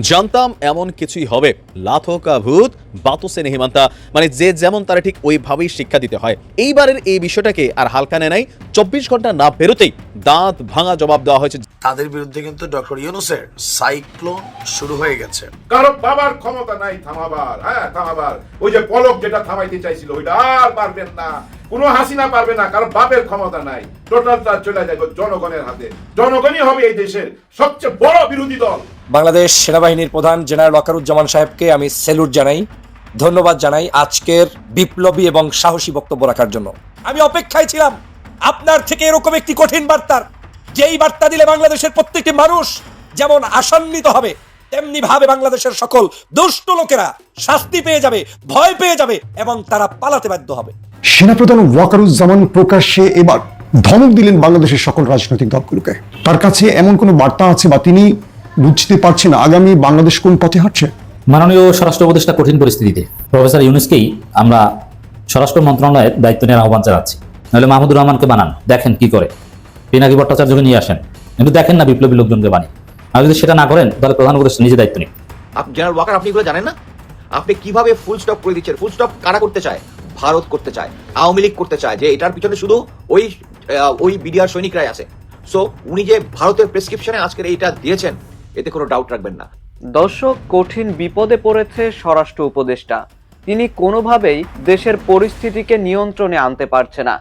জানতাম এমন কিছুই হবে। লাথকা ভূত বাতুসে নেহিমান্তা মানে যে যেমন তারা ঠিক ওইভাবেই শিক্ষা দিতে হয়। এইবারের এই বিষয়টাকে আর হালকা নেয় নাই। চব্বিশ ঘণ্টা না বেরোতেই দাঁত ভাঙা জবাব দেওয়া হয়েছে। তাদের বিরুদ্ধে কিন্তু ডক্টর ইউনুসের সাইক্লোন শুরু হয়ে গেছে। কারও বাবার ক্ষমতা নাই থামাবার হ্যাঁ থামাবার। ওই যে পলক যেটা থামাইতে চাইছিল ওইটা আর পারবেন না। কোনো হাসিনা পারবে না, কারণ বাপের ক্ষমতা নাই। টোটালটা চলে যাবে জনগণের হাতে। জনগণই হবে এই দেশের সবচেয়ে বড় বিরোধী দল। বাংলাদেশ সেনাবাহিনীর প্রধান জেনারেল ওয়াকারুজ্জামান সাহেবকে আমি স্যালুট জানাই, ধন্যবাদ জানাই আজকের বিপ্লবী এবং সাহসী বক্তব্য রাখার জন্য। আমি অপেক্ষায় ছিলাম, আপনার থেকে এরকম একটি কঠিন বার্তার, যেই বার্তা দিলে বাংলাদেশের প্রত্যেকটি মানুষ যেমন আসান্বিত হবে, তেমনি ভাবে বাংলাদেশের সকল দুষ্ট লোকেরা শাস্তি পেয়ে যাবে, ভয় পেয়ে যাবে এবং তারা পালাতে বাধ্য হবে। সেনাপ্রধান ওয়াকারুজ্জামান প্রকাশ্যে এবার ধমক দিলেন বাংলাদেশের সকল রাজনৈতিক দলগুলোকে। তার কাছে এমন কোনো বার্তা আছে বা তিনি বুঝতে পারছেন আগামী বাংলাদেশ কোন পথে হাঁটছে? মাননীয় স্বরাষ্ট্র উপদেষ্টা কঠিন পরিস্থিতিতে। প্রফেসর ইউনুসকেই আমরা স্বরাষ্ট্র মন্ত্রণালয়ের দায়িত্ব নেওয়ার আহ্বান জানাচ্ছি। নাহলে মাহমুদুর রহমানকে বানান দেখেন কি করে। পিনাকি ভট্টাচার্যকে নিয়ে আসেন। কিন্তু দেখেন না বিপ্লবী লোকজনকে বানিয়ে। আর যদি সেটা না করেন তাহলে প্রধান উপদেষ্টা নিজে দায়িত্ব নিন। জেনারেল ওয়াকার আপনি এগুলো জানেন না? আপনি কীভাবে ফুল স্টপ করে দিচ্ছেন? ফুল স্টপ কারা করতে চায়? ভারত করতে চায়, আওয়ামী লীগ করতে চায়, যে এটার পিছনে শুধু ওই ওই বিডিআর সৈনিকরাই আছে। সো উনি যে ভারতের প্রেসক্রিপশনে আজকের এইটা দিয়েছেন, এতে কোনো ডাউট রাখবেন না। দর্শক, কঠিন বিপদে পড়েছে স্বরাষ্ট্র উপদেষ্টা। তিনি কোনোভাবেই দেশের পরিস্থিতিকে নিয়ন্ত্রণে আনতে পারছে না।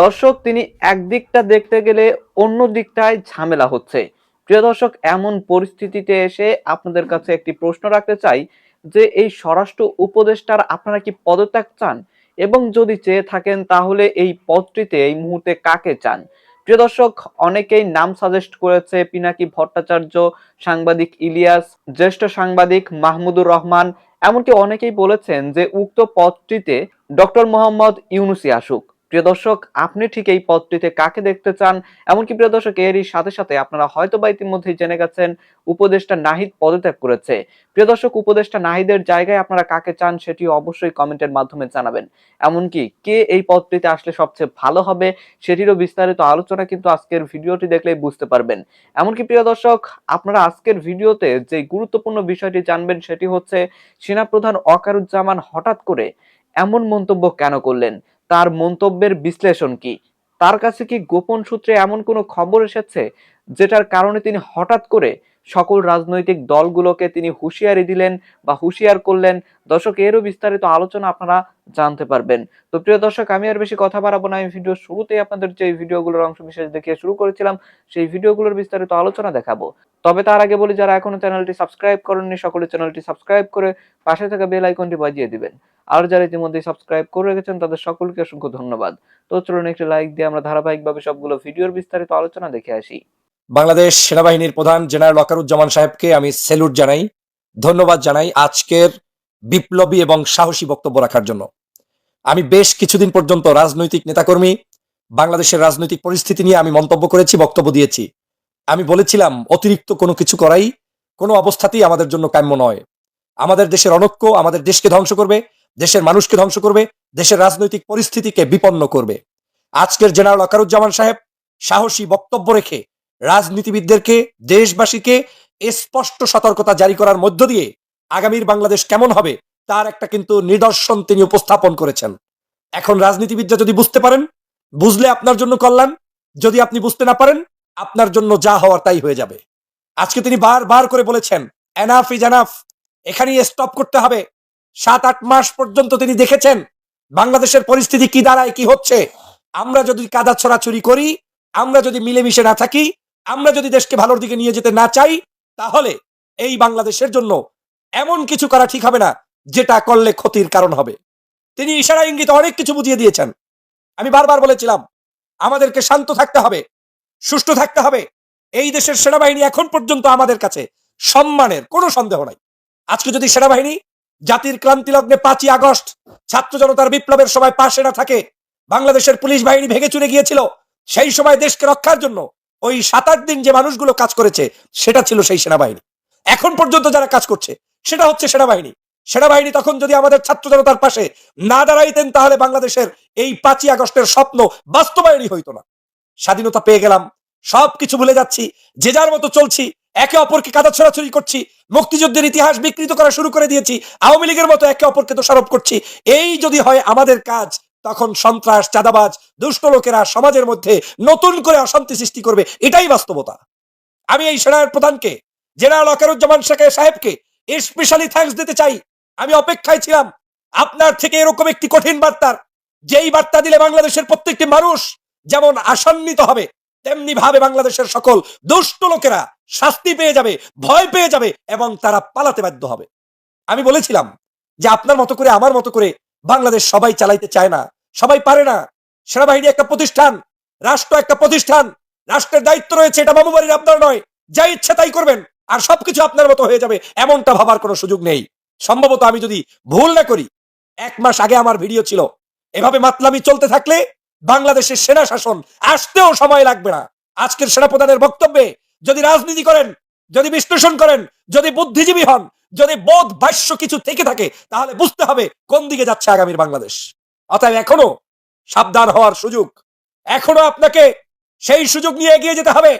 দর্শক, তিনি একদিকটা দেখতে গেলে অন্য দিকটায় ঝামেলা হচ্ছে। প্রিয় দর্শক, এমন পরিস্থিতিতে এসে আপনাদের কাছে একটি প্রশ্ন রাখতে চাই, যে এই স্বরাষ্ট্র উপদেষ্টার আপনারা কি পদত্যাগ চান? এবং যদি চেয়ে থাকেন, তাহলে এই পদটিতে এই মুহূর্তে কাকে চান? প্রিয় দর্শক, অনেকেই নাম সাজেস্ট করেছে পিনাকি ভট্টাচার্য, সাংবাদিক ইলিয়াস, জ্যেষ্ঠ সাংবাদিক মাহমুদুর রহমান। এমনকি অনেকেই বলেছেন যে উক্ত পদটিতে ডক্টর মোহাম্মদ ইউনুসি আসুক। প্রিয় দর্শক, আপনি ঠিক এই পদটিতে কাকে দেখতে চান? এমনকি প্রিয় দর্শক, এরই সাথে সাথে আপনারা হয়তো বা ইতিমধ্যেই জেনে গেছেন, উপদেষ্টা নাহিদ পদত্যাগ করেছে। প্রিয় দর্শক, উপদেষ্টা নাহিদের জায়গায় আপনারা কাকে চান সেটি অবশ্যই কমেন্টের মাধ্যমে জানাবেন। এমনকি কে এই পদটিতে আসলে সবচেয়ে ভালো হবে, সেটিরও বিস্তারিত আলোচনা কিন্তু আজকের ভিডিওটি দেখলেই বুঝতে পারবেন। এমনকি প্রিয় দর্শক, আপনারা আজকের ভিডিওতে যে গুরুত্বপূর্ণ বিষয়টি জানবেন সেটি হচ্ছে, সেনাপ্রধান অকারুজ্জামান হঠাৎ করে এমন মন্তব্য কেন করলেন? তার মন্তব্যের বিশ্লেষণ কি? তার কাছে কি গোপন সূত্রে এমন কোনো খবর এসেছে, যেটার কারণে তিনি হঠাৎ করে সকল রাজনৈতিক দলগুলোকে তিনি হুঁশিয়ারি দিলেন বা হুঁশিয়ার করলেন। দর্শক, এরও বিস্তারিত আলোচনা আপনারা জানতে পারবেন। তো প্রিয় দর্শক, আমি আর বেশি কথা বাড়াবো না। আমি ভিডিও শুরুতেই আপনাদের যে ভিডিওগুলোর অংশ বিশেষ দেখিয়ে শুরু করেছিলাম, সেই ভিডিওগুলোর বিস্তারিত আলোচনা দেখাবো। তবে তার আগে বলি, যারা এখনও চ্যানেলটি সাবস্ক্রাইব করেননি, সকলে চ্যানেলটি সাবস্ক্রাইব করে পাশে থাকা বেল আইকনটি বাজিয়ে দিবেন। আর যারা ইতিমধ্যে সাবস্ক্রাইব করে রেখেছেন, তাদের সকলকে অসংখ্য ধন্যবাদ। তো চলুন একটি লাইক দিয়ে আমরা ধারাবাহিকভাবে সবগুলো ভিডিওর বিস্তারিত আলোচনা দেখে আসি। বাংলাদেশ সেনাবাহিনীর প্রধান জেনারেল ওয়াকারুজ্জামান সাহেবকে আমি স্যালুট জানাই, ধন্যবাদ জানাই আজকের বিপ্লবী এবং সাহসী বক্তব্য রাখার জন্য। আমি বেশ কিছুদিন পর্যন্ত রাজনৈতিক নেতাকর্মী, বাংলাদেশের রাজনৈতিক পরিস্থিতি নিয়ে আমি মন্তব্য করেছি, বক্তব্য দিয়েছি। আমি বলেছিলাম, অতিরিক্ত কোনো কিছু করাই কোনো অবস্থাতেই আমাদের জন্য কাম্য নয়। আমাদের দেশের অনৈক্য আমাদের দেশকে ধ্বংস করবে, দেশের মানুষকে ধ্বংস করবে, দেশের রাজনৈতিক পরিস্থিতিকে বিপন্ন করবে। আজকের জেনারেল আকারুজ্জামান সাহেব সাহসী বক্তব্য রেখে রাজনীতিবিদদেরকে, দেশবাসীকে স্পষ্ট সতর্কতা জারি করার মধ্য দিয়ে আগামীর বাংলাদেশ কেমন হবে, তার একটা কিন্তু নিদর্শন তিনি উপস্থাপন করেছেন। এখন রাজনীতিবিদরা যদি বুঝতে পারেন, বুঝলে আপনার জন্য কল্যাণ, যদি আপনি বুঝতে না পারেন, আপনার জন্য যা হওয়ার তাই হয়ে যাবে। আজকে তিনি বারবার করে বলেছেন এনাফ ইজ এনাফ এখানেই স্টপ করতে হবে। সাত আট মাস পর্যন্ত তিনি দেখেছেন, বাংলাদেশের পরিস্থিতি কি দাঁড়ায়, কি হচ্ছে। আমরা যদি কাদা ছড়াছড়ি করি, আমরা যদি মিলেমিশে না থাকি আমরা যদি দেশকে ভালোর দিকে নিয়ে যেতে না চাই, তাহলে এই বাংলাদেশের জন্য এমন কিছু করা ঠিক হবে না, যেটা করলে ক্ষতির কারণ হবে। তিনি ইশারা ইঙ্গিত অনেক কিছু বুঝিয়ে দিয়েছেন। আমি বারবার বলেছিলাম, আমাদেরকে শান্ত থাকতে হবে, সুষ্ঠু থাকতে হবে। এই দেশের সেনাবাহিনী এখন পর্যন্ত আমাদের কাছে সম্মানের কোনো সন্দেহ নাই। আজকে যদি সেনাবাহিনী জাতির ক্রান্তি লগ্নে পাঁচই আগস্ট, ছাত্র জনতার বিপ্লবের সময় পাশে না থাকে, বাংলাদেশের পুলিশ বাহিনী ভেঙে চুরে গিয়েছিল, সেই সময় দেশকে রক্ষার জন্য ওই সাত আট দিন যে মানুষগুলো কাজ করেছে, সেটা ছিল সেই সেনাবাহিনী। এখন পর্যন্ত যারা কাজ করছে, সেটা হচ্ছে সেনাবাহিনী। সেনাবাহিনী তখন যদি আমাদের ছাত্র জনতার পাশে না দাঁড়াইতেন, তাহলে বাংলাদেশের এই পাঁচই আগস্টের স্বপ্ন বাস্তবায়নই হইতো না। স্বাধীনতা পেয়ে গেলাম, সবকিছু ভুলে যাচ্ছি, যে যার মতো চলছি, একে অপরকে কাদা ছড়াছড়ি করছি, মুক্তিযুদ্ধের ইতিহাস বিকৃত করা শুরু করে দিয়েছি, আওয়ামী লীগের মতো একে অপরকে দোষারোপ করছি, এই যদি হয় আমাদের কাজ তখন সন্ত্রাস, চাঁদাবাজ, দুষ্ট লোকেরা সমাজের মধ্যে নতুন করে অশান্তি সৃষ্টি করবে। এটাই বাস্তবতা। আমি এই সেনার প্রধানকে, জেনারেল অকারুজ্জামান শেখ সাহেবকে স্পেশালি থ্যাঙ্কস দিতে চাই। আমি অপেক্ষায় ছিলাম। আপনার থেকে এরকম একটি কঠিন বার্তার, যেই বার্তা দিলে বাংলাদেশের প্রত্যেকটি মানুষ যেমন আসান্বিত হবে তেমনি ভাবে বাংলাদেশের সকল দুষ্ট লোকেরা শাস্তি পেয়ে যাবে, ভয় পেয়ে যাবে এবং তারা পালাতে বাধ্য হবে। আমি বলেছিলাম যে আপনার মতো করে, আমার মতো করে বাংলাদেশ সবাই চালাইতে চায় না, সবাই পারে না। সেনাবাহিনী একটা প্রতিষ্ঠান, রাষ্ট্র একটা প্রতিষ্ঠান, রাষ্ট্রের দায়িত্ব রয়েছে, এটা বাবু বাড়ির আপনার নয়। যা ইচ্ছে তাই করবেন, আর সবকিছু আপনার মতো হয়ে যাবে, এমনটা ভাবার কোনো সুযোগ নেই। সম্ভবত আমি যদি ভুল না করি, এক মাস আগে আমার ভিডিও ছিল, এভাবে মাতলামি চলতে থাকলে বাংলাদেশের সেনা শাসন আসতেও সময় লাগবে না। আজকের সেনাপ্রধানের বক্তব্যে যদি রাজনীতি করেন, যদি বিশ্লেষণ করেন, যদি বুদ্ধিজীবী হন যদি বোধ বাস্য কিছু থেকে থাকে, তাহলে বুঝতে হবে কোন দিকে যাচ্ছে আগামীর বাংলাদেশ। অতএব এখনও সাবধান হওয়ার সুযোগ। এখনও আপনাকে সেই সুযোগ নিয়ে এগিয়ে যেতে হবে।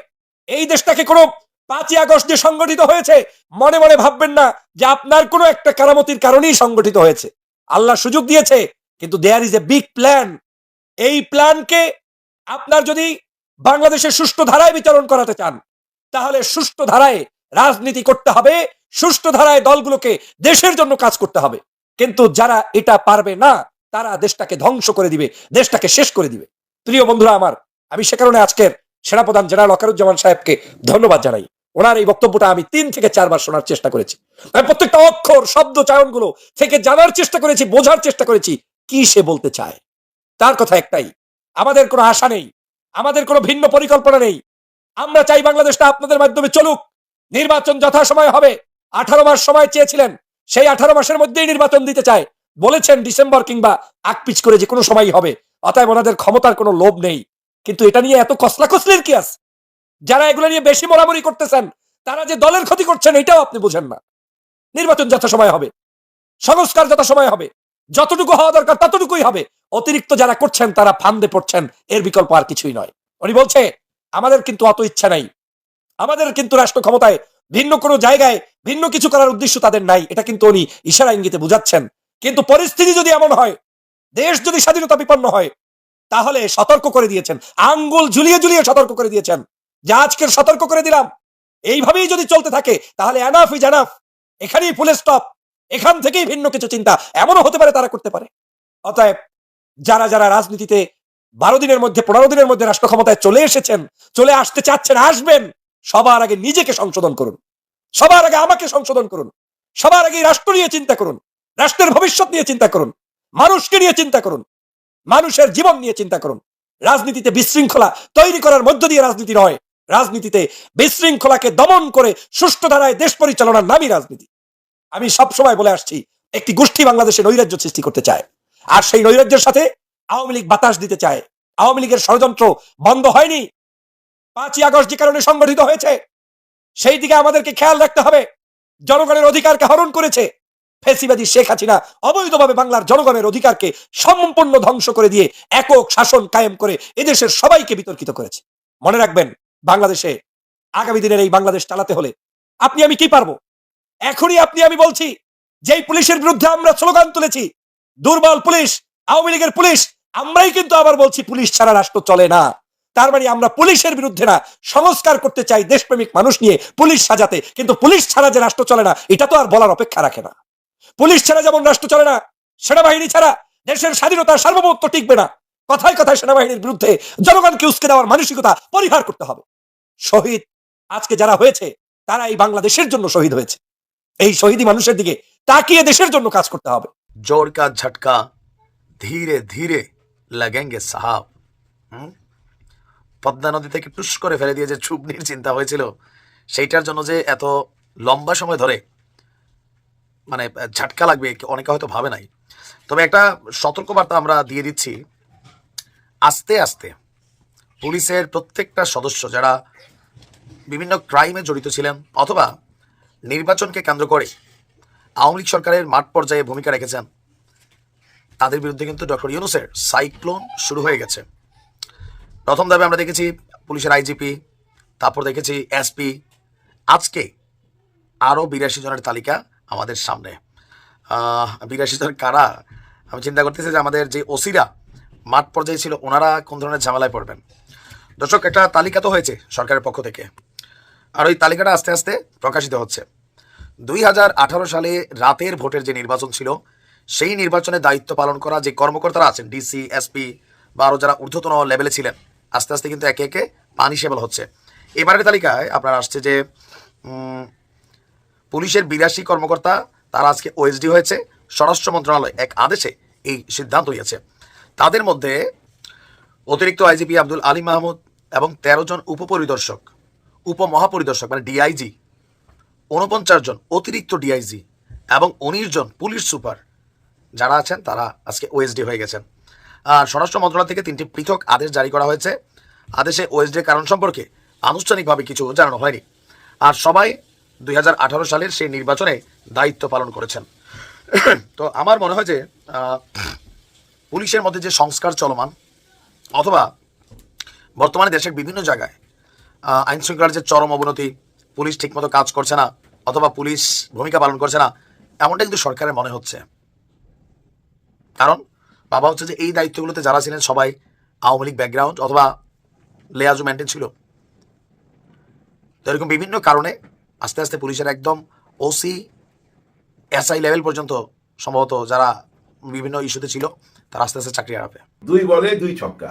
এই দেশটাকে কোনো পাঁচই আগস্ট যে সংগঠিত হয়েছে, মনে মনে ভাববেন না যে আপনার কোনো একটা কারামতির কারণেই সংগঠিত হয়েছে। আল্লাহ সুযোগ দিয়েছে, কিন্তু there is a big plan এই প্ল্যানকে আপনার যদি বাংলাদেশের সুষ্ঠু ধারায় বিতরণ করাতে চান, তাহলে সুষ্ঠু ধারায় রাজনীতি করতে হবে, সুষ্ঠু ধারায় দলগুলোকে দেশের জন্য কাজ করতে হবে। কিন্তু যারা এটা পারবে না, তারা দেশটাকে ধ্বংস করে দিবে, দেশটাকে শেষ করে দিবে। প্রিয় বন্ধুরা আমার, আমি সে কারণে আজকের সেনাপ্রধান জেনারেল অকারুজ্জামান সাহেবকে ধন্যবাদ জানাই। ওনার এই বক্তব্যটা আমি তিন থেকে চারবার শোনার চেষ্টা করেছি। আমি প্রত্যেকটা অক্ষর, শব্দ, চায়নগুলো থেকে জানার চেষ্টা করেছি, বোঝার চেষ্টা করেছি, কি সে বলতে চায়? তার কথা একটাই, আমাদের কোনো আশা নেই, আমাদের কোনো ভিন্ন পরিকল্পনা নেই। আমরা চাই বাংলাদেশটা আপনাদের মাধ্যমে চলুক নির্বাচন যথাসময় হবে। আঠারো মাস সময় চেয়েছিলেন। সেই আঠারো মাসের মধ্যেই নির্বাচন দিতে চায়। বলেছেন ডিসেম্বর কিংবা আকপিচ করে যে কোনো সময়ই হবে। অতএব ওনাদের ক্ষমতার কোনো লোভ নেই। কিন্তু এটা নিয়ে এত কসলা কসলির কি আছে? যারা এগুলো নিয়ে বেশি মরামরি করতেছেন, তারা যে দলের ক্ষতি করছেন, এটাও আপনি বুঝেন না। নির্বাচন যথাসময় হবে। সংস্কার যথাসময় হবে। যতটুকু হওয়া দরকার ততটুকুই হবে। অতিরিক্ত যারা করছেন, তারা ফান্দে পড়ছেন, এর বিকল্প আর কিছুই নয়। উনি বলছে, আমাদের কিন্তু অত ইচ্ছা নাই। আমাদের কিন্তু রাষ্ট্র ক্ষমতায় ভিন্ন কোনো জায়গায় ভিন্ন কিছু করার উদ্দেশ্য তাদের নাই। এটা কিন্তু উনি ইশারা ইঙ্গিতে বুঝাচ্ছেন। কিন্তু পরিস্থিতি যদি এমন হয়, দেশ যদি স্বাধীনতা বিপন্ন হয়, তাহলে সতর্ক করে দিয়েছেন। আঙ্গুল ঝুলিয়ে ঝুলিয়ে সতর্ক করে দিয়েছেন। যে আজকের সতর্ক করে দিলাম। এইভাবেই যদি চলতে থাকে, তাহলে এনাফ ইজ এনাফ এখানেই ফুল স্টপ এখান থেকেই ভিন্ন কিছু চিন্তা। এমনও হতে পারে তারা করতে পারে। অতএব, যারা যারা রাজনীতিতে বারো দিনের মধ্যে, পনেরো দিনের মধ্যে রাষ্ট্র ক্ষমতায় চলে এসেছেন, চলে আসতে চাচ্ছেন, আসবেন সবার আগে নিজেকে সংশোধন করুন। সবার আগে আমাকে সংশোধন করুন। সবার আগে রাষ্ট্র নিয়ে চিন্তা করুন। রাষ্ট্রের ভবিষ্যৎ নিয়ে চিন্তা করুন। মানুষকে নিয়ে চিন্তা করুন। মানুষের জীবন নিয়ে চিন্তা করুন। রাজনীতিতে বিশৃঙ্খলা তৈরি করার মধ্য দিয়ে রাজনীতি নয়। রাজনীতিতে বিশৃঙ্খলাকে দমন করে সুষ্ঠু ধারায় দেশ পরিচালনার নামই রাজনীতি। আমি সব সময় বলে আসছি, একটি গোষ্ঠী বাংলাদেশে নৈরাজ্য সৃষ্টি করতে চায়। আর সেই নৈরাজ্যের সাথে আওয়ামী লীগ বাতাস দিতে চায়। আওয়ামী লীগের ষড়যন্ত্র বন্ধ হয়নি। পাঁচই আগস্ট যে কারণে সংগঠিত হয়েছে, সেই দিকে আমাদেরকে খেয়াল রাখতে হবে। জনগণের অধিকারকে হরণ করেছে ফেসিবাদী শেখ হাসিনা অবৈধভাবে বাংলার জনগণের অধিকারকে সম্পূর্ণ ধ্বংস করে দিয়ে একক শাসন কায়েম করে এদেশের সবাইকে বিতর্কিত করেছে। মনে রাখবেন, বাংলাদেশে আগামী দিনের এই বাংলাদেশ চালাতে হলে আপনি আমি কি পারব? এখনই আপনি আমি বলছি, যেই পুলিশের বিরুদ্ধে আমরা স্লোগান তুলেছি, দুর্বল পুলিশ, আওয়ামী লীগের পুলিশ, আমরাই কিন্তু আবার বলছি, পুলিশ ছাড়া রাষ্ট্র চলে না। তার মানে আমরা পুলিশের বিরুদ্ধে না সংস্কার করতে চাই দেশপ্রেমিক মানুষ নিয়ে পুলিশ সাজাতে। কিন্তু পুলিশ ছাড়া যে রাষ্ট্র চলে না, এটা তো আর বলার অপেক্ষা রাখে না। পুলিশ ছাড়া যেমন রাষ্ট্র চলে না, সেনাবাহিনী ছাড়া দেশের স্বাধীনতার সার্বভৌমত্ব টিকবে না। কথায় কথায় সেনাবাহিনীর বিরুদ্ধে জনগণকে উস্কে দেওয়ার মানসিকতা পরিহার করতে হবে। শহীদ, আজকে যারা হয়েছে, তারা এই বাংলাদেশের জন্য শহীদ হয়েছে। এই শহীদী মানুষের দিকে তাকিয়ে দেশের জন্য কাজ করতে হবে। জোর কাজ ঝটকা, ধীরে ধীরে লাগেঙ্গে সাহাব। পদ্মা নদী থেকে টুস করে ফেলে দিয়ে যে চুবনির চিন্তা হয়েছিল, সেইটার জন্য যে এত লম্বা সময় ধরে মানে ঝাটকা লাগবে অনেকে হয়তো ভাবে নাই। তবে একটা সতর্কবার্তা আমরা দিয়ে দিচ্ছি। আস্তে আস্তে পুলিশের প্রত্যেকটা সদস্য যারা বিভিন্ন ক্রাইমে জড়িত ছিলেন অথবা নির্বাচনকে কেন্দ্র করে আওয়ামী লীগ সরকারের মাঠ পর্যায়ে ভূমিকা রেখেছেন, তাদের বিরুদ্ধে কিন্তু ডক্টর ইউনুসের সাইক্লোন শুরু হয়ে গেছে। প্রথম ধাপে আমরা দেখেছি পুলিশের আইজিপি, তারপর দেখেছি এসপি। আজকে আরও বিরাশি জনের তালিকা আমাদের সামনে। বিরাশি জন কারা? আমি চিন্তা করতেছি যে আমাদের যে ওসিরা মাঠ পর্যায়ে ছিল, ওনারা কোন ধরনের ঝামেলায় পড়বেন? দর্শক, একটা তালিকা তো হয়েছে সরকারের পক্ষ থেকে। আর ওই তালিকাটা আস্তে আস্তে প্রকাশিত হচ্ছে। দুই হাজার আঠারো সালে রাতের ভোটের যে নির্বাচন ছিল, সেই নির্বাচনে দায়িত্ব পালন করা যে কর্মকর্তারা আছেন, ডিসি, এসপি বা আরও যারা ঊর্ধ্বতন লেভেলে ছিলেন আস্তে আস্তে কিন্তু একে একে পানিশেবল হচ্ছে। এবারের তালিকায় আপনার আসছে যে পুলিশের বিরাশি কর্মকর্তা, তারা আজকে ওএসডি হয়েছে। স্বরাষ্ট্র মন্ত্রণালয় এক আদেশে এই সিদ্ধান্ত নিয়েছে। তাদের মধ্যে অতিরিক্ত আইজিপি আব্দুল আলী মাহমুদ এবং তেরো জন উপপরিদর্শক, উপমহাপরিদর্শক মানে ডিআইজি উনপঞ্চাশ জন অতিরিক্ত ডিআইজি এবং উনিশ জন পুলিশ সুপার যারা আছেন, তারা আজকে ওএসডি হয়ে গেছেন। স্বরাষ্ট্র মন্ত্রণালয় থেকে তিনটি পৃথক আদেশ জারি করা হয়েছে। আদেশে ওএসডির কারণ সম্পর্কে আনুষ্ঠানিকভাবে কিছু জানানো হয়নি। আর সবাই দুই হাজার আঠারো সালের সেই নির্বাচনে দায়িত্ব পালন করেছেন। তো আমার মনে হয় যে পুলিশের মধ্যে যে সংস্কার চলমান, অথবা বর্তমানে দেশের বিভিন্ন জায়গায় আইন শৃঙ্খলার যে চরম অবনতি, পুলিশ ঠিকমতো কাজ করছে না, অথবা পুলিশ ভূমিকা পালন করছে না এমনটা কিন্তু সরকারের মনে হচ্ছে। কারণ বাবা হচ্ছে যে এই দায়িত্বগুলোতে যারা ছিলেন সবাই আওয়ামী লীগ ব্যাকগ্রাউন্ড অথবা লেয়াজু মেনটেন ছিল। তো এরকম বিভিন্ন কারণে আস্তে আস্তে পুলিশের একদম ওসি এসআই লেভেল পর্যন্ত সম্ভবত যারা বিভিন্ন ইস্যুতে ছিল, তারা আস্তে আস্তে চাকরি হারাবে। দুই বলে দুই ছক্কা।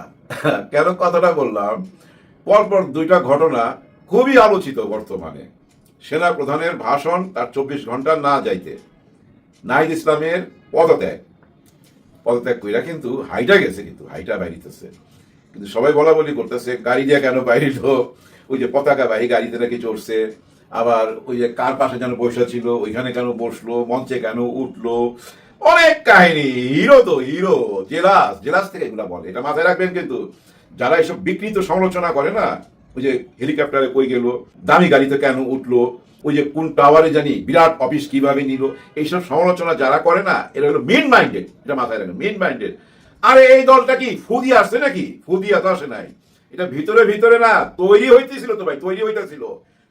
কেন কথাটা বললাম? পরপর দুইটা ঘটনা খুবই আলোচিত বর্তমানে। সেনা প্রধানের ভাষণ তার চব্বিশ ঘণ্টা না যাইতে। নাহিদ ইসলামের পদত্যাগ। পদত্যাগ কইরা কিন্তু হাইটা গেছে কিন্তু, হাইটা বাইরিতেছে কিন্তু সবাই বলা বলি করতেছে, গাড়ি দিয়ে কেন বাইরিল ওই যে পতাকা বাহী গাড়িতে নাকি চড়ছে। আবার ওই যে কার পাশে যেন বসে ছিল, ওইখানে কেন বসল, মঞ্চে কেন উঠল? অনেক কাহিনী, হিরো তো, হিরো, জেলাস জেলাস থেকে এগুলা বলে। এটা মাথায় রাখবেন কিন্তু, যারা এসব বিকৃত সমালোচনা করে না ওই যে হেলিকপ্টারে কই গেল, দামি গাড়িতে কেন উঠল, ওই যে কোন টাওয়ারে জানি বিরাট অফিস কীভাবে নিল, এইসব সমালোচনা যারা করে না, এরা হলো মেন মাইন্ডেড এটা মাথায় রাখবেন মেন মাইন্ডেড আরে এই দলটা কি ফুদি আসছে নাকি? ফুদিয়া তো আসে নাই। এটা ভিতরে ভিতরে না, তৈরি হইতেছিল তো ভাই, তৈরি হইতেছিল।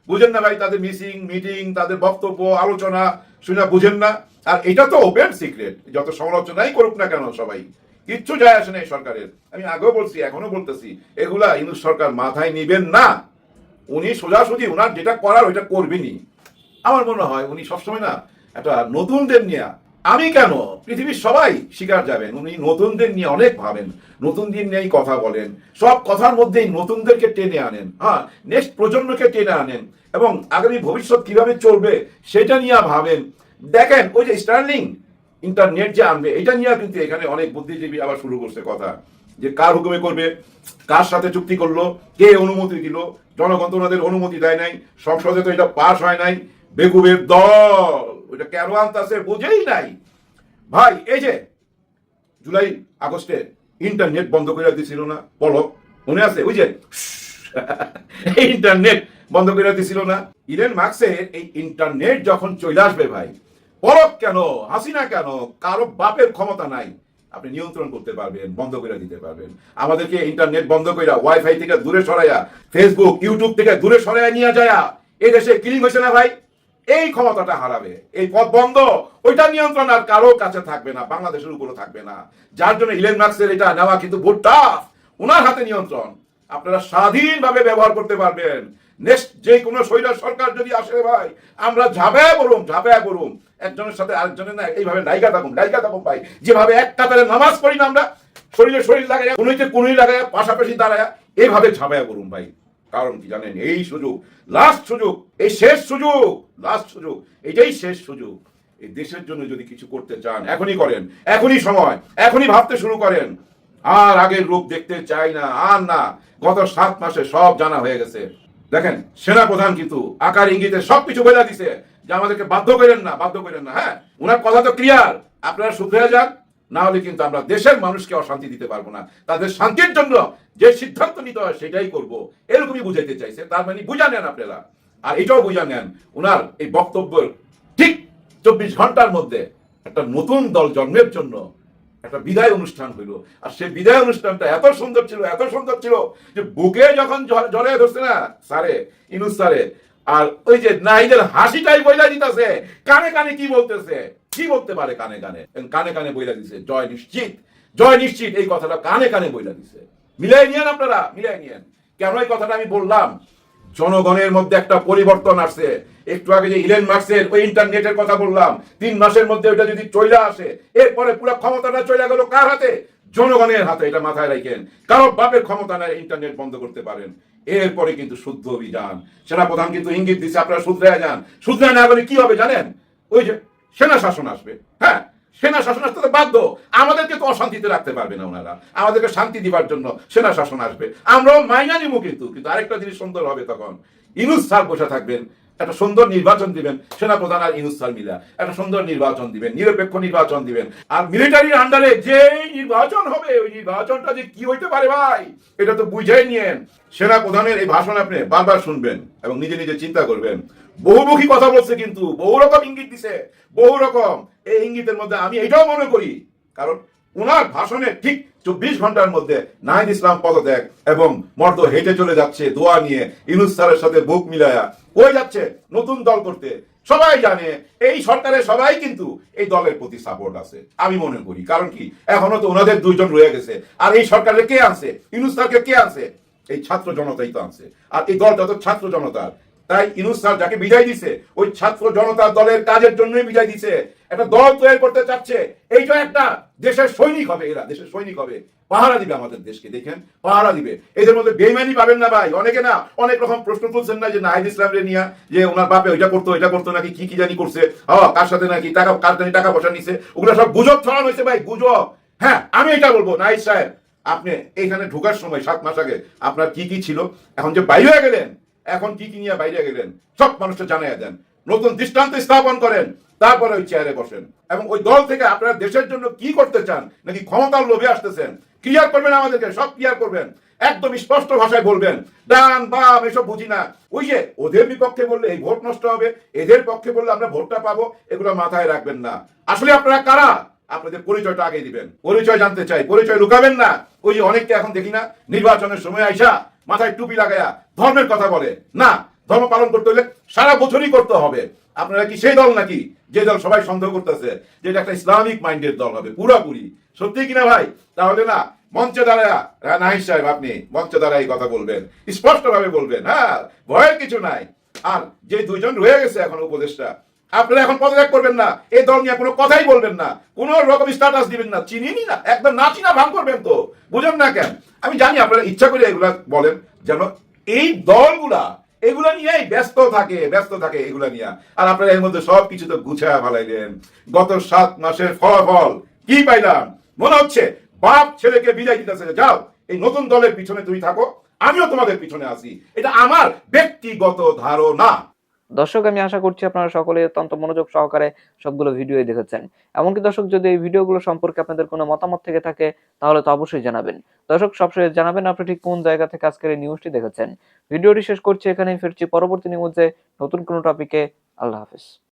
বুঝেন না ভাই, তাদের মিসিং মিটিং তাদের বক্তব্য, আলোচনা, শুনে বুঝেন না। আর এটা তো ওপেন সিক্রেট যত সমালোচনাই করুক না কেন সবাই। কিচ্ছু যায় আসে না এই সরকারের। আমি আগেও বলছি, এখনও বলতেছি, এগুলা ইন্দু সরকার মাথায় নিবেন না। উনি সোজাসুজি ওনার যেটা করার ওইটা করবেনই। আমার মনে হয় উনি সবসময় না একটা নতুনদের নিয়ে, আমি কেন? পৃথিবীর সবাই শিকার যাবেন। উনি নতুনদের নিয়ে অনেক ভাবেন। নতুনদের নিয়েই কথা বলেন। সব কথার মধ্যেই নতুনদেরকে টেনে আনেন। হ্যাঁ নেক্সট প্রজন্মকে টেনে আনেন। এবং আগামী ভবিষ্যৎ কীভাবে চলবে, সেটা নিয়ে ভাবেন। দেখেন, ওই যে স্টার্লিং ইন্টারনেট যে আনবে, এটা নিয়ে কিন্তু এখানে অনেক বুদ্ধিজীবী আবার শুরু করছে কথা, যে কার হুকুমে করবে, কার সাথে চুক্তি করল, কে অনুমতি দিল, জনগণ ওনাদের অনুমতি দেয় নাই, সংসদে তো এটা পাস হয় নাই, বেকুবের দল, ওইটা কেন আনতাছে বুঝেই নাই। ভাই, এই যে, জুলাই আগস্টে ইন্টারনেট বন্ধ করে দিছিল না, পলক, মনে আছে? ওই যে, ইন্টারনেট বন্ধ করে দিছিল না। ইলেন মার্কসের এই ইন্টারনেট যখন চলে আসবে ভাই পলক কেন? হাসিনা কেন? কারও বাপের ক্ষমতা নাই। আপনি নিয়ন্ত্রণ করতে পারবেন, বন্ধ করে দিতে পারবেন। আমাদেরকে ইন্টারনেট বন্ধ করে ওয়াইফাই থেকে দূরে সরাইয়া ফেসবুক ইউটিউব থেকে দূরে সরাইয়া নিয়ে যায় এই দেশে কিলিং হয়েছে না ভাই? এই ক্ষমতাটা হারাবে। এই পথ বন্ধ। ওইটা নিয়ন্ত্রণ আর কারও কাছে থাকবে না, বাংলাদেশের উপরে থাকবে না। যার জন্য ইলেন মার্কসের এটা নেওয়া কিন্তু বহুত টাফ ওনার হাতে নিয়ন্ত্রণ। আপনারা স্বাধীনভাবে ব্যবহার করতে পারবেন। নেক্সট যে কোনো শৈলার সরকার যদি আসে ভাই, আমরা ঝাবে বলুম ঝাবে বলুম একজনের সাথে আরেকজনের না, এইভাবে লাইকা থাকুন লাইকা থাকুন ভাই। যেভাবে এক কাতারে নামাজ পড়ি না আমরা, শরীরে শরীর লাগাইয়া, কোনোইতে কোনোই লাগাইয়া, পাশাপাশি দাঁড়ায়া এইভাবে ঝাঁপায়া করুন ভাই। কারণ কি জানেন, এই সুযোগ লাস্ট সুযোগ, এই শেষ সুযোগ লাস্ট সুযোগ, এটাই শেষ সুযোগ। এই দেশের জন্য যদি কিছু করতে চান, এখনই করেন, এখনই সময়, এখনই ভাবতে শুরু করেন। আর আগের রূপ দেখতে চাই না, আর না, গত সাত মাসে সব জানা হয়ে গেছে। দেখেন সেনা প্রধান কিন্তু আকার ইঙ্গিতে সবকিছু বলে দিছে যে আমাদেরকে বাধ্য করেন না, বাধ্য করেন না হ্যাঁ? ওনার কথা তো ক্লিয়ার। আপনারা শুধরে যান, না হলে কিন্তু আমরা দেশের মানুষকে অশান্তি দিতে পারব না। তাদের শান্তির জন্য যে সিদ্ধান্ত নিতে হয় সেটাই করব। এরকমই বুঝাইতে চাইছে, তার মানে বুঝা নেন আপনারা। আর এটাও বুঝা নেন ওনার এই বক্তব্যের ঠিক চব্বিশ ঘণ্টার মধ্যে একটা নতুন দল জন্মের জন্য একটা বিদায় অনুষ্ঠান হইল। আর সেই বিদায় অনুষ্ঠানটা এত সুন্দর ছিল, এত সুন্দর ছিল যে বুকে যখন জ- জড়িয়ে ধরছে না, স্যারে, ইনুস স্যারে, আর ওই যে নাইদের হাসিটাই বইলা দিতেছে, কানে কানে কি বলতেছে? কি বলতে পারে কানে কানে? কানে কানে বইলা দিছে, জয় নিশ্চিত জয় নিশ্চিত, এই কথাটা কানে কানে বইলা দিছে। মিলাই নিয়েন আপনারা, মিলাই নিয়েন। কেন এই কথাটা আমি বললাম? জনগণের মধ্যে একটা পরিবর্তন আসছে। একটু আগে যে ইলেন মার্কসের ওই ইন্টারনেটের কথা বললাম, তিন মাসের মধ্যে ওইটা যদি চইলা আসে, এরপরে পুরো ক্ষমতাটা চইলা গেল কার হাতে? জনগণের হাতে, এটা মাথায় রাখেন। কারও বাপের ক্ষমতা নাই ইন্টারনেট বন্ধ করতে পারেন। এরপরে কিন্তু শুদ্ধ অভিযান। সেনাপ্রধান কিন্তু ইঙ্গিত দিচ্ছে আপনারা শুধরায় যান। শুধরায় না গেলে কি হবে জানেন? ওই যে সেনা শাসন আসবে। হ্যাঁ সেনা শাসন আসতে তো বাধ্য। আমাদেরকে তো অশান্তিতে রাখতে পারবে না ওনারা। আমাদেরকে শান্তি দিবার জন্য সেনা শাসন আসবে। আমরাও মাইনা নিব কিন্তু। কিন্তু আরেকটা জিনিস সুন্দর হবে তখন। ইনুস স্যার বসে থাকবেন। একটা সুন্দর নির্বাচন দিবেন, সেনাপ্রধান আর স্যার মিলা। একটা সুন্দর নির্বাচন দিবেন, নিরপেক্ষ নির্বাচন দিবেন। আর মিলিটারির আন্ডারে যে নির্বাচন হবে, ওই নির্বাচনটা যে কি হইতে পারে ভাই, এটা তো বুঝাই নিয়েন। সেনা প্রধানের এই ভাষণ আপনি বারবার শুনবেন এবং নিজে নিজে চিন্তা করবেন। বহুমুখী কথা বলছে কিন্তু, বহু রকম ইঙ্গিত দিছে, বহু রকম। এই ইঙ্গিতের মধ্যে আমি এটাও মনে করি, কারণ ওনার ভাষণে ঠিক চব্বিশ ঘণ্টার মধ্যে নাহিদ ইসলাম পদত্যাগ এবং মর্দ হেঁটে চলে যাচ্ছে দোয়া নিয়ে ইনুস স্যারের সাথে বুক মিলায়া। ওই যাচ্ছে নতুন দল করতে। সবাই জানে এই সরকারের সবাই কিন্তু এই দলের প্রতি সাপোর্ট আছে। আমি মনে করি। কারণ কি? এখনও তো ওনাদের দুইজন রয়ে গেছে। আর এই সরকারের কে আনছে? ইনুস স্যারকে কে আনছে? এই ছাত্র জনতাই তো আনছে। আর এই দলটা তো ছাত্র জনতার। তাই ইনুস স্যার যাকে বিদায় দিছে, ওই ছাত্র জনতার দলের কাজের জন্যই বিদায় দিছে। একটা দল তৈরি করতে চাচ্ছে, এইটা একটা দেশের সৈনিক হবে এরা, দেশের সৈনিক হবে। পাহারা দিবে আমাদের দেশকে, দেখেন, পাহারা দিবে। এদের মধ্যে বেইমানি পাবেন না ভাই, অনেকে না, অনেক রকম প্রশ্ন তুলছেন না যে নাহিদ ইসলামরে নিয়ে, যে ওনার বাপে ওইটা করতো এটা করতো নাকি, কি কি জানি করছে হ কার সাথে নাকি, টাকা, কার জানি টাকা পয়সা নিছে, ওগুলো সব গুজব ছড়ানো হয়েছে ভাই, গুজব। হ্যাঁ আমি এটা বলব, নাহিদ সাহেব, আপনি এইখানে ঢোকার সময় সাত মাস আগে আপনার কি কি ছিল? এখন যে বাইরে গেলেন এখন কি কি নিয়ে বাইরে গেলেন? সব মানুষকে জানাইয়া দেন। নতুন দৃষ্টান্ত স্থাপন করেন। তারপরে ওই চেয়ারে বসেন। এবং ওই দল থেকে আপনারা দেশের জন্য কি করতে চান, নাকি ক্ষমতার লোভে আসতেছেন? ক্লিয়ার করবেন আমাদেরকে, সব ক্লিয়ার করবেন। একদম স্পষ্ট ভাষায় বলবেন, ডান, বাম, এসব বুঝি না। ওই যে ওদের বিপক্ষে বললে এই ভোট নষ্ট হবে, এদের পক্ষে বললে আমরা ভোটটা পাবো, এগুলো মাথায় রাখবেন না। আসলে আপনারা কারা? আপনাদের পরিচয়টা আগে দিবেন। পরিচয় জানতে চাই, পরিচয় লুকাবেন না। ওই যে অনেককে এখন দেখি না, নির্বাচনের সময় আইসা মাথায় টুপি লাগায়া ধর্মের কথা বলে। না ধর্ম পালন করতে হলে সারা বছরই করতে হবে। আপনারা কি সেই দল নাকি? যে দল সবাই সন্দেহ করতেছে যে এটা একটা ইসলামিক মাইন্ডের দল হবে পুরাপুরি। সত্যি কিনা ভাই? তাহলে না মঞ্চে দাঁড়ায়া হ্যাঁ, নাহিদ সাহেব আপনি মঞ্চে দাঁড়াই কথা বলবেন স্পষ্ট ভাবে বলবেন হ্যাঁ ভয়ের কিছু নাই। আর যে দুইজন রয়ে গেছে এখন উপদেষ্টা আপনারা এখন পদত্যাগ করবেন না। এই দল নিয়ে কোনো কথাই বলবেন না। কোন রকম স্ট্যাটাস দিবেন না। চিনি না? একদম না চিনা ভাঙ করবেন তো। বুঝেন না কেন? আমি জানি আপনারা ইচ্ছা করে এগুলা বলেন, যেন এই দলগুলা এগুলা নিয়েই ব্যস্ত থাকে ব্যস্ত থাকে এগুলা নিয়ে। আর আপনারা এর মধ্যে সব কিছু তো গুছায় ফেলাইলেন। গত সাত মাসের ফলাফল কি পাইলাম? মনে হচ্ছে বাপ ছেলেকে বিদায় দিতেছে যাও, এই নতুন দলের পিছনে তুমি থাকো। আমিও তোমাদের পিছনে আছি। এটা আমার ব্যক্তিগত ধারণা। দর্শক, আমি আশা করছি আপনারা সকলে অত্যন্ত মনোযোগ সহকারে সবগুলো ভিডিও দেখেছেন। এমনকি দর্শক, যদি এই ভিডিওগুলো সম্পর্কে আপনাদের কোনো মতামত থেকে থাকে, তাহলে তো অবশ্যই জানাবেন। দর্শক সবসময় জানাবেন আপনি ঠিক কোন জায়গা থেকে আজকের এই নিউজটি দেখেছেন। ভিডিওটি শেষ করছি, এখানেই ফিরছি পরবর্তী নিউজে নতুন কোনো টপিকে আল্লাহ হাফিজ।